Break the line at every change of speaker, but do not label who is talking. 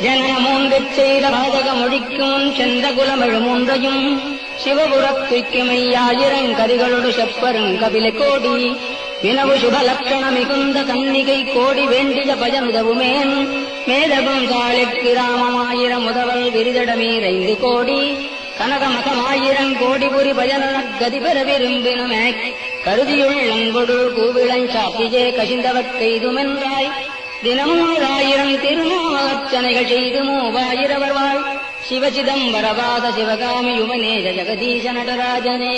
ஜன மூன்றுச் செய்த பாதகம் ஒழிக்கும் செந்த குலமிழு மூன்றையும் சிவபுரத்துய்க்குமையாயிரம் கரிகளொடு செப்பரும் கபிலை கோடி வினவு சுபலட்சண மிகுந்த கன்னிகை கோடி வேண்டிய பயனுதவுமேன் மேதகும் தாளிற்கு ராமமாயிரம் முதவல் விரிதடமீர் ஐந்து கோடி கனகமகமாயிரம் கோடி புரி பயனக் கதி பெற விரும்பினுமே. கருதியுள் கருதியுள்ளங்கொடு கூவிளஞ்சாத்திஜே கசிந்தவற்கெய்துமென்றாய் தினமும் ஆயிரம் திருநாச்சனைகள் செய்து மூவாயிரவர் வாழ் சிவசிதம்பரவாத சிவகாமி யுவனேஜ ஜெகதீச நடராஜனே